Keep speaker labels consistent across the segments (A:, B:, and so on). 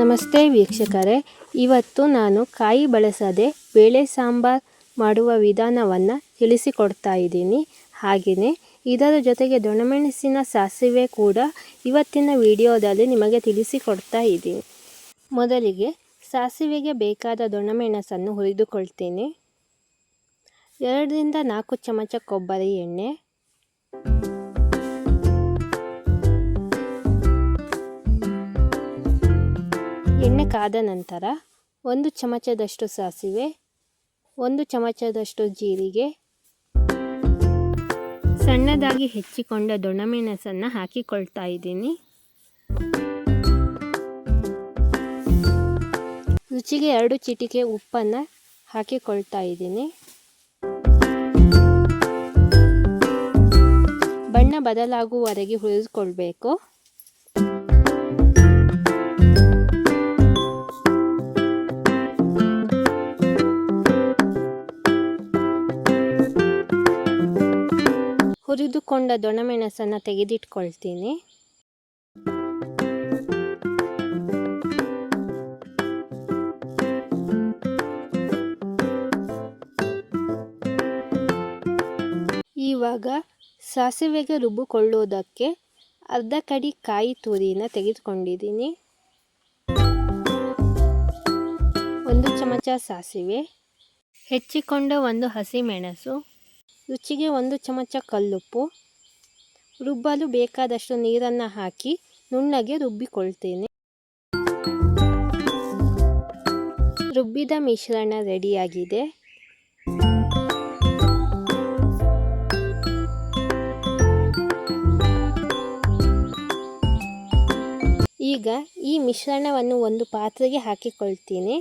A: ನಮಸ್ತೆ ವೀಕ್ಷಕರೇ. ಇವತ್ತು ನಾನು ಕಾಯಿ ಬಳಸದೆ ಬೇಳೆ ಸಾಂಬಾರ್ ಮಾಡುವ ವಿಧಾನವನ್ನು ತಿಳಿಸಿಕೊಡ್ತಾ ಇದ್ದೀನಿ. ಹಾಗೆಯೇ ಇದರ ಜೊತೆಗೆ ದೊಣಮೆಣಸಿನ ಸಾಸಿವೆ ಕೂಡ ಇವತ್ತಿನ ವಿಡಿಯೋದಲ್ಲಿ ನಿಮಗೆ ತಿಳಿಸಿಕೊಡ್ತಾ ಇದ್ದೀನಿ. ಮೊದಲಿಗೆ ಸಾಸಿವೆಗೆ ಬೇಕಾದ ದೊಣಮೆಣಸನ್ನು ಹುರಿದುಕೊಳ್ತೀನಿ. ಎರಡರಿಂದ ನಾಲ್ಕು ಚಮಚ ಕೊಬ್ಬರಿ ಎಣ್ಣೆ. ಎಣ್ಣೆ ಕಾದ ನಂತರ ಒಂದು ಚಮಚದಷ್ಟು ಸಾಸಿವೆ, ಒಂದು ಚಮಚದಷ್ಟು ಜೀರಿಗೆ, ಸಣ್ಣದಾಗಿ ಹೆಚ್ಚಿಕೊಂಡ ದೊಣಮೆಣಸನ್ನು ಹಾಕಿಕೊಳ್ತಾ ಇದ್ದೀನಿ. ರುಚಿಗೆ ಎರಡು ಚಿಟಿಕೆ ಉಪ್ಪನ್ನು ಹಾಕಿಕೊಳ್ತಾ ಇದ್ದೀನಿ. ಬಣ್ಣ ಬದಲಾಗುವವರೆಗೆ ಹುರಿದುಕೊಳ್ಬೇಕು. ಹುರಿದುಕೊಂಡ ದೊಣಮೆಣಸನ್ನು ತೆಗೆದಿಟ್ಕೊಳ್ತೀನಿ. ಇವಾಗ ಸಾಸಿವೆಗೆ ರುಬ್ಬಿಕೊಳ್ಳೋದಕ್ಕೆ ಅರ್ಧ ಕಡಿ ಕಾಯಿ ತುರಿನ ತೆಗೆದುಕೊಂಡಿದ್ದೀನಿ. ಒಂದು ಚಮಚ ಸಾಸಿವೆ, ಹೆಚ್ಚಿಕೊಂಡ ಒಂದು ಹಸಿಮೆಣಸು ರುಚಿಗೆ ಒಂದು ಚಮಚ ಕಲ್ಲುಪ್ಪು. ರುಬ್ಬಲು ಬೇಕಾದಷ್ಟು ನೀರನ್ನು ಹಾಕಿ ನುಣ್ಣಗೆ ರುಬ್ಬಿಕೊಳ್ತೇನೆ. ರುಬ್ಬಿದ ಮಿಶ್ರಣ ರೆಡಿಯಾಗಿದೆ. ಈಗ ಈ ಮಿಶ್ರಣವನ್ನು ಒಂದು ಪಾತ್ರೆಗೆ ಹಾಕಿಕೊಳ್ತೀನಿ.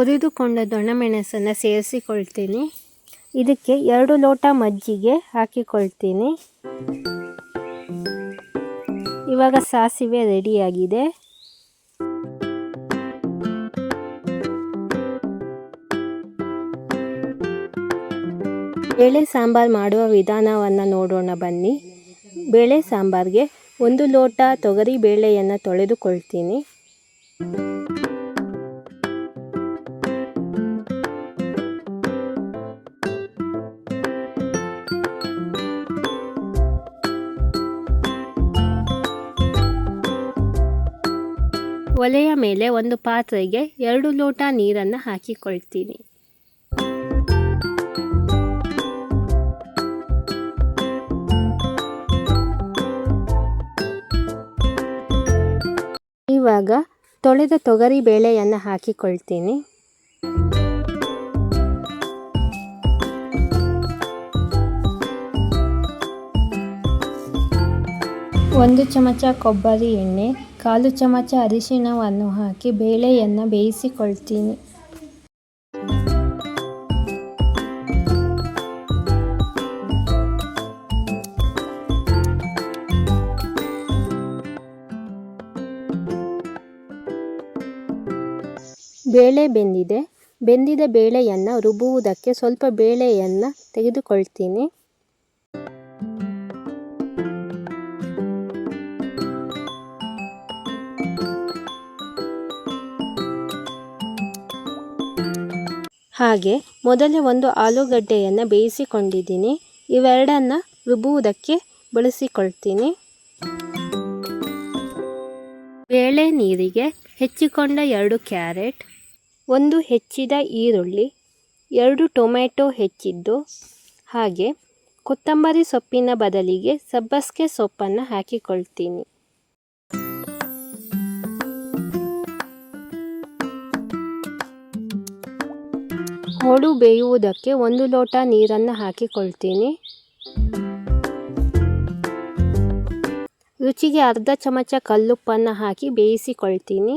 A: ಹುರಿದುಕೊಂಡ ದೊಣಮೆಣಸನ್ನು ಸೇರಿಸಿಕೊಳ್ತೀನಿ. ಇದಕ್ಕೆ ಎರಡು ಲೋಟ ಮಜ್ಜಿಗೆ ಹಾಕಿಕೊಳ್ತೀನಿ. ಇವಾಗ ಸಾಸಿವೆ ರೆಡಿಯಾಗಿದೆ. ಬೇಳೆ ಸಾಂಬಾರು ಮಾಡುವ ವಿಧಾನವನ್ನು ನೋಡೋಣ ಬನ್ನಿ. ಬೇಳೆ ಸಾಂಬಾರಿಗೆ ಒಂದು ಲೋಟ ತೊಗರಿ ಬೇಳೆಯನ್ನು ತೊಳೆದುಕೊಳ್ತೀನಿ. ಒಲೆಯ ಮೇಲೆ ಒಂದು ಪಾತ್ರೆಗೆ ಎರಡು ಲೋಟ ನೀರನ್ನು ಹಾಕಿಕೊಳ್ತೀನಿ. ಇವಾಗ ತೊಳೆದ ತೊಗರಿ ಬೇಳೆಯನ್ನು ಹಾಕಿಕೊಳ್ತೀನಿ. ಒಂದು ಚಮಚ ಕೊಬ್ಬರಿ ಎಣ್ಣೆ ಕಾಲು ಚಮಚ ಅರಿಶಿಣವನ್ನು ಹಾಕಿ ಬೇಳೆಯನ್ನು ಬೇಯಿಸಿಕೊಳ್ತೀನಿ. ಬೇಳೆ ಬೆಂದಿದೆ. ಬೆಂದಿದ ಬೇಳೆಯನ್ನು ರುಬ್ಬುವುದಕ್ಕೆ ಸ್ವಲ್ಪ ಬೇಳೆಯನ್ನು ತೆಗೆದುಕೊಳ್ತೀನಿ. ಹಾಗೆ ಮೊದಲೇ ಒಂದು ಆಲೂಗಡ್ಡೆಯನ್ನು ಬೇಯಿಸಿಕೊಂಡಿದ್ದೀನಿ. ಇವೆರಡನ್ನು ರುಬ್ಬುವುದಕ್ಕೆ ಬಳಸಿಕೊಳ್ತೀನಿ. ಬೇಳೆ ನೀರಿಗೆ ಹೆಚ್ಚಿಕೊಂಡ ಎರಡು ಕ್ಯಾರೆಟ್ ಒಂದು ಹೆಚ್ಚಿದ ಈರುಳ್ಳಿ ಎರಡು ಟೊಮೆಟೊ ಹೆಚ್ಚಿದ್ದು ಹಾಗೆ ಕೊತ್ತಂಬರಿ ಸೊಪ್ಪಿನ ಬದಲಿಗೆ ಸಬ್ಬಸಿಗೆ ಸೊಪ್ಪನ್ನು ಹಾಕಿಕೊಳ್ತೀನಿ. ಹೋಳು ಬೇಯುವುದಕ್ಕೆ ಒಂದು ಲೋಟ ನೀರನ್ನು ಹಾಕಿಕೊಳ್ತೀನಿ. ರುಚಿಗೆ ಅರ್ಧ ಚಮಚ ಕಲ್ಲುಪ್ಪನ್ನು ಹಾಕಿ ಬೇಯಿಸಿಕೊಳ್ತೀನಿ.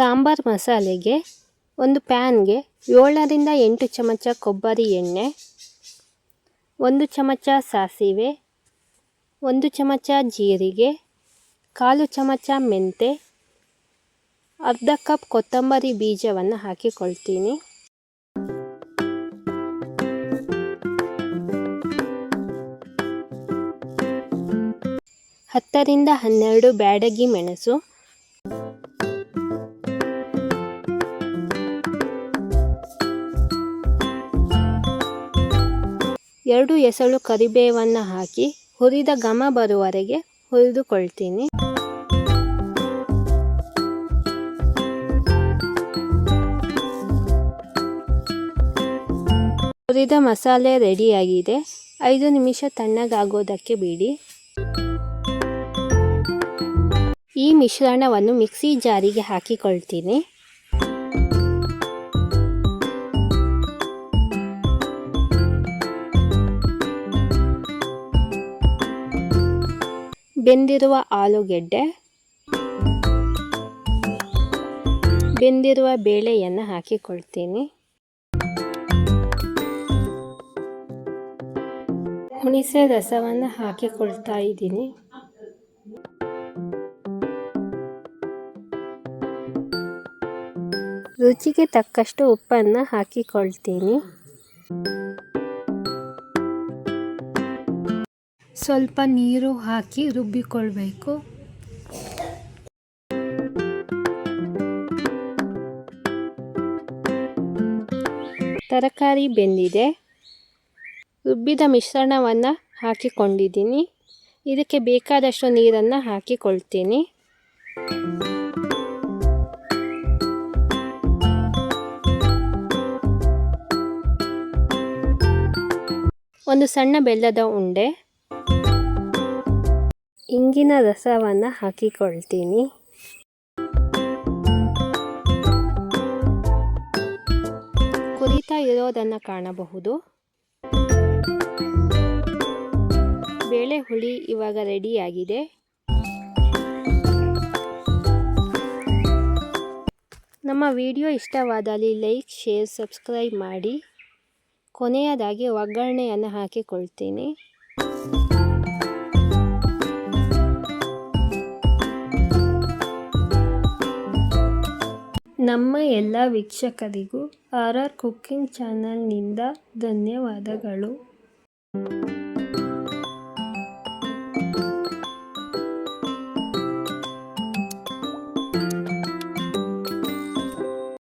A: ಸಾಂಬಾರ್ ಮಸಾಲೆಗೆ ಒಂದು ಪ್ಯಾನ್ಗೆ ಏಳರಿಂದ ಎಂಟು ಚಮಚ ಕೊಬ್ಬರಿ ಎಣ್ಣೆ. ಒಂದು ಚಮಚ ಸಾಸಿವೆ, ಒಂದು ಚಮಚ ಜೀರಿಗೆ, ಕಾಲು ಚಮಚ ಮೆಂತೆ, ಅರ್ಧ ಕಪ್ ಕೊತ್ತಂಬರಿ ಬೀಜವನ್ನು ಹಾಕಿಕೊಳ್ತೀನಿ. ಹತ್ತರಿಂದ ಹನ್ನೆರಡು ಬ್ಯಾಡಗಿ ಮೆಣಸು ಎರಡು ಎಸಳು ಕರಿಬೇವನ್ನು ಹಾಕಿ ಹುರಿದ ಘಮ ಬರುವವರೆಗೆ ಹುರಿದುಕೊಳ್ತೀನಿ. ಹುರಿದ ಮಸಾಲೆ ರೆಡಿಯಾಗಿದೆ. ಐದು ನಿಮಿಷ ತಣ್ಣಗಾಗೋದಕ್ಕೆ ಬಿಡಿ. ಈ ಮಿಶ್ರಣವನ್ನು ಮಿಕ್ಸಿ ಜಾರಿಗೆ ಹಾಕಿಕೊಳ್ತೀನಿ. ಬೆಂದಿರುವ ಆಲೂಗೆಡ್ಡೆ ಬೆಂದಿರುವ ಬೇಳೆಯನ್ನು ಹಾಕಿಕೊಳ್ತೀನಿ. ಹುಣಸೆ ರಸವನ್ನು ಹಾಕಿಕೊಳ್ತಾ ಇದ್ದೀನಿ. ರುಚಿಗೆ ತಕ್ಕಷ್ಟು ಉಪ್ಪನ್ನು ಹಾಕಿಕೊಳ್ತೀನಿ. ಸ್ವಲ್ಪ ನೀರು ಹಾಕಿ ರುಬ್ಬಿಕೊಳ್ಬೇಕು. ತರಕಾರಿ ಬೆಂದಿದೆ. ರುಬ್ಬಿದ ಮಿಶ್ರಣವನ್ನು ಹಾಕಿಕೊಂಡಿದ್ದೀನಿ. ಇದಕ್ಕೆ ಬೇಕಾದಷ್ಟು ನೀರನ್ನು ಹಾಕಿಕೊಳ್ತೀನಿ. ಒಂದು ಸಣ್ಣ ಬೆಲ್ಲದ ಉಂಡೆ. ಇಂಗಿನ ರಸವನ್ನು ಹಾಕಿಕೊಳ್ತೀನಿ. ಕುದಿತಾ ಇರೋದನ್ನು ಕಾಣಬಹುದು. ಬೇಳೆ ಹುಳಿ ಇವಾಗ ರೆಡಿಯಾಗಿದೆ ನಮ್ಮ ವಿಡಿಯೋ ಇಷ್ಟವಾದಲ್ಲಿ ಲೈಕ್, ಶೇರ್, ಸಬ್ಸ್ಕ್ರೈಬ್ ಮಾಡಿ. ಕೊನೆಯದಾಗಿ ಒಗ್ಗರಣೆಯನ್ನು ಹಾಕಿಕೊಳ್ತೀನಿ. ನಮ್ಮ ಎಲ್ಲ ವೀಕ್ಷಕರಿಗೂ ಆರ್ ಆರ್ ಕುಕ್ಕಿಂಗ್ ಚಾನಲ್ನಿಂದ ಧನ್ಯವಾದಗಳು.